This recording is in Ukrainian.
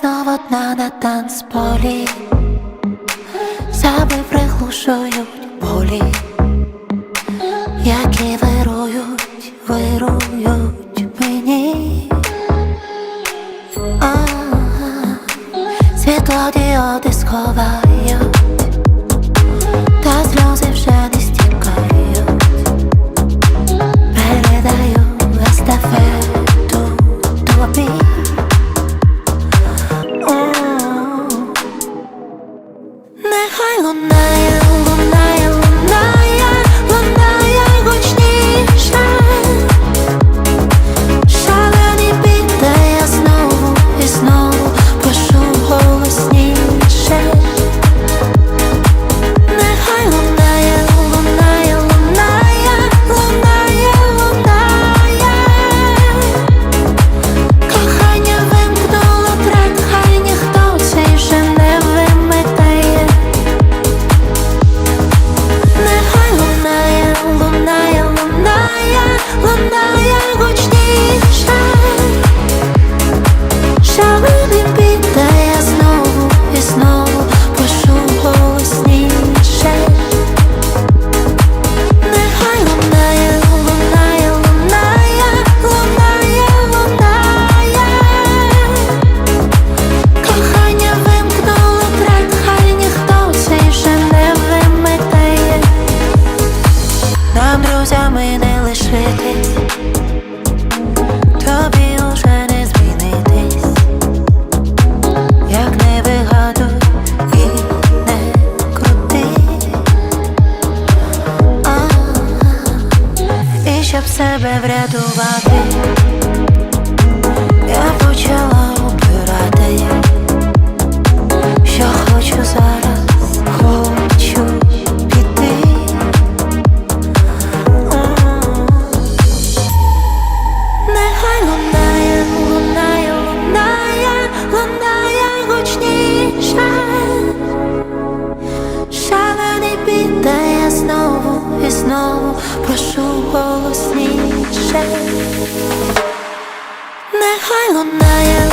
знову одна на танцполі Себе приглушують болі, які вирують, вирують мені. Світло діоди сховають, та сльози вже не. б себе врятувати, я почала. прошу голосніше, нехай лунає.